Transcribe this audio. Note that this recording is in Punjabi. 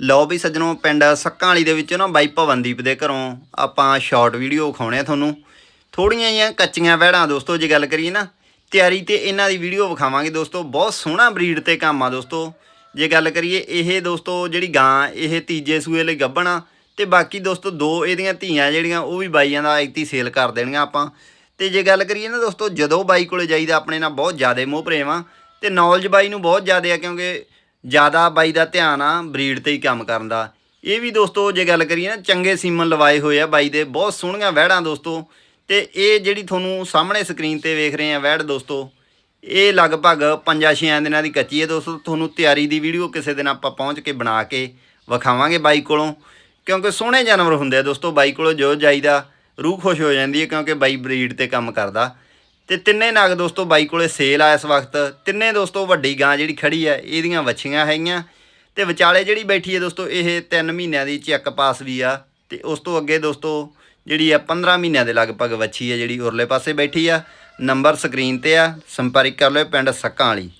ਲਓ ਵੀ ਸੱਜਣੋ, ਪਿੰਡ ਸੱਕਾਂ ਵਾਲੀ ਦੇ ਵਿੱਚੋਂ ਨਾ ਬਾਈ ਭਵਨਦੀਪ ਦੇ ਘਰੋਂ ਆਪਾਂ ਸ਼ਾਰਟ ਵੀਡੀਓ ਵਿਖਾਉਣੇ ਆ ਤੁਹਾਨੂੰ। ਥੋੜੀਆਂ ਜਿਹੀਆਂ ਕੱਚੀਆਂ ਵਹਿੜਾਂ ਦੋਸਤੋ, ਜੇ ਗੱਲ ਕਰੀਏ ਨਾ, ਤਿਆਰੀ ਤੇ ਇਹਨਾਂ ਦੀ ਵੀਡੀਓ ਵਿਖਾਵਾਂਗੇ ਦੋਸਤੋ। ਬਹੁਤ ਸੋਹਣਾ ਬਰੀਡ ਤੇ ਕੰਮ ਆ ਦੋਸਤੋ। ਜੇ ਗੱਲ ਕਰੀਏ ਇਹ ਦੋਸਤੋ ਜਿਹੜੀ ਗਾਂ, ਇਹ ਤੀਜੇ ਸੂਏ ਲਈ ਗੱਭਣਾ ਤੇ ਬਾਕੀ ਦੋਸਤੋ, ਦੋ ਇਹਦੀਆਂ ਧੀਆਂ ਜਿਹੜੀਆਂ, ਉਹ ਵੀ ਬਾਈਆਂ ਦਾ ਐਕਤੀ ਸੇਲ ਕਰ ਦੇਣੀਆਂ ਆਪਾਂ। ਤੇ ਜੇ ਗੱਲ ਕਰੀਏ ਨਾ ਦੋਸਤੋ, ਜਦੋਂ ਬਾਈ ਕੋਲੇ ਜਾਈਦਾ, ਆਪਣੇ ਨਾਲ ਬਹੁਤ ਜ਼ਿਆਦਾ ਮੋਹ ਪ੍ਰੇਮ ਆ। ਤੇ ਨੌਲੇਜ ਬਾਈ ਨੂੰ ਬਹੁਤ ਜ਼ਿਆਦਾ ਆ, ਕਿਉਂਕਿ ਜ਼ਿਆਦਾ ਬਾਈ ਦਾ ਧਿਆਨ ਆ ਬਰੀਡ ਤੇ ਹੀ ਕੰਮ ਕਰਨ ਦਾ। ਇਹ ਵੀ ਦੋਸਤੋ ਜੇ ਗੱਲ ਕਰੀਏ ਨਾ, ਚੰਗੇ ਸੀਮਨ ਲਵਾਏ ਹੋਏ ਆ ਬਾਈ ਦੇ, ਬਹੁਤ ਸੋਹਣੀਆਂ ਵਹਿੜਾਂ ਦੋਸਤੋ। ਤੇ ਇਹ ਜਿਹੜੀ ਤੁਹਾਨੂੰ ਸਾਹਮਣੇ ਸਕਰੀਨ ਤੇ ਵੇਖ ਰਹੇ ਆ ਵਹਿੜ ਦੋਸਤੋ, ਇਹ ਲਗਭਗ 5-6 ਦਿਨਾਂ ਦੀ ਕੱਚੀ ਹੈ ਦੋਸਤੋ। ਤੁਹਾਨੂੰ ਤਿਆਰੀ ਦੀ ਵੀਡੀਓ ਕਿਸੇ ਦਿਨ ਆਪਾਂ ਪਹੁੰਚ ਕੇ ਬਣਾ ਕੇ ਵਿਖਾਵਾਂਗੇ ਬਾਈ ਕੋਲੋਂ। ਕਿਉਂਕਿ ਸੋਹਣੇ ਜਾਨਵਰ ਹੁੰਦੇ ਆ ਦੋਸਤੋ, ਬਾਈ ਕੋਲੋਂ ਜੋ ਜਾਈਦਾ, ਰੂਹ ਖੁਸ਼ ਹੋ ਜਾਂਦੀ ਹੈ ਕਿਉਂਕਿ ਬਾਈ ਬਰੀਡ ਤੇ ਕੰਮ ਕਰਦਾ। ਤੇ ਤਿੰਨੇ ਨਗ ਦੋਸਤੋ ਬਾਈ ਕੋਲੇ ਸੇਲ ਆ ਇਸ ਵਕਤ। ਤਿੰਨੇ ਦੋਸਤੋ ਵੱਡੀ ਗਾਂ ਜਿਹੜੀ ਖੜੀ ਹੈ ਇਹਦੀਆਂ ਵੱਛੀਆਂ ਹੈਗੀਆਂ। ਤੇ ਵਿਚਾਲੇ ਜਿਹੜੀ ਬੈਠੀ ਹੈ ਦੋਸਤੋ, ਇਹ 3 ਮਹੀਨਿਆਂ ਦੀ ਚੈੱਕ ਪਾਸ ਵੀ ਆ। ਤੇ ਉਸ ਤੋਂ ਅੱਗੇ ਦੋਸਤੋ, ਜਿਹੜੀ ਆ 15 ਮਹੀਨਿਆਂ ਦੇ ਲਗਭਗ ਵੱਛੀ ਹੈ ਜਿਹੜੀ ਉਰਲੇ ਪਾਸੇ ਬੈਠੀ ਆ। ਨੰਬਰ ਸਕਰੀਨ ਤੇ ਆ, ਸੰਪਰਕ ਕਰ ਲਿਓ ਪਿੰਡ ਸੱਕਾਂ ਵਾਲੀ।